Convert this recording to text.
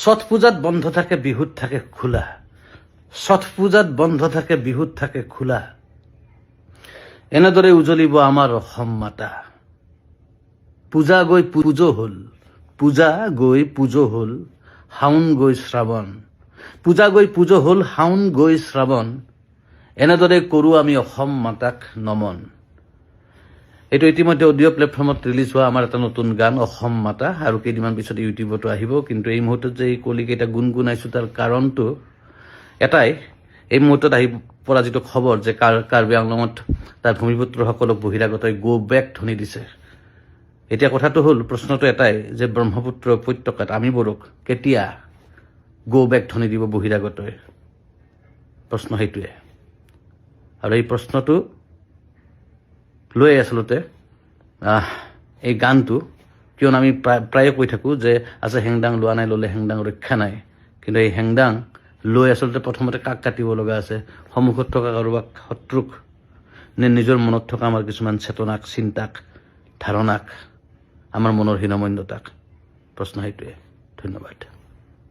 ছট পূজাত বন্ধ থাকে, বিহুত থাকে, খোলা। ছট পূজাত বন্ধ থাকে, বিহুত থাকে, খোলা। এনেদৰে উজলিব আমাৰ অসম মাতা। পূজা গৈ পুজো হ'ল, পূজা গৈ পুজো হ'ল, শাওন গৈ শ্ৰাৱণ। পূজা গৈ পুজো হ'ল, শাওন গৈ শ্ৰাৱণ। এনেদৰে কৰোঁ আমি অসম মাতাক নমন। এইটো ইতিমধ্যে অডিঅ' প্লেটফৰ্মত ৰিলিজ হোৱা আমাৰ এটা নতুন গান, অসম মাতা, আৰু কেইদিনমান পিছত ইউটিউবতো আহিব। কিন্তু এই মুহূৰ্তত যে এই কলিকেইটা গুণগুণাইছোঁ তাৰ কাৰণটো এটাই। এই মুহূৰ্তত আহি পৰা যিটো খবৰ যে কাৰ, কাৰ্বি আংলঙত তাৰ ভূমিপুত্ৰসকলক বহিৰাগতই গ' বেক ধ্বনি দিছে। এতিয়া কথাটো হ'ল, প্ৰশ্নটো এটাই যে ব্ৰহ্মপুত্ৰ উপত্যকাত আমিবোৰক কেতিয়া গ' বেক ধ্বনি দিব বহিৰাগতই? প্ৰশ্ন সেইটোৱে। আৰু এই প্ৰশ্নটো লৈ আচলতে। এই গানটো কিয়নো আমি প্ৰায় কৈ থাকোঁ যে আছে হেংদাং লোৱা নাই, ল'লে হেংদাং ৰক্ষা নাই। কিন্তু এই হেংদাং লৈ আচলতে প্ৰথমতে কাক কাটিব লগা আছে? সন্মুখত থকা কাৰোবাক শত্ৰুক নে নিজৰ মনত থকা আমাৰ কিছুমান চেতনাক, চিন্তাক, ধাৰণাক, আমাৰ মনৰ হীনমন্যতাক? প্ৰশ্ন সেইটোৱে। ধন্যবাদ।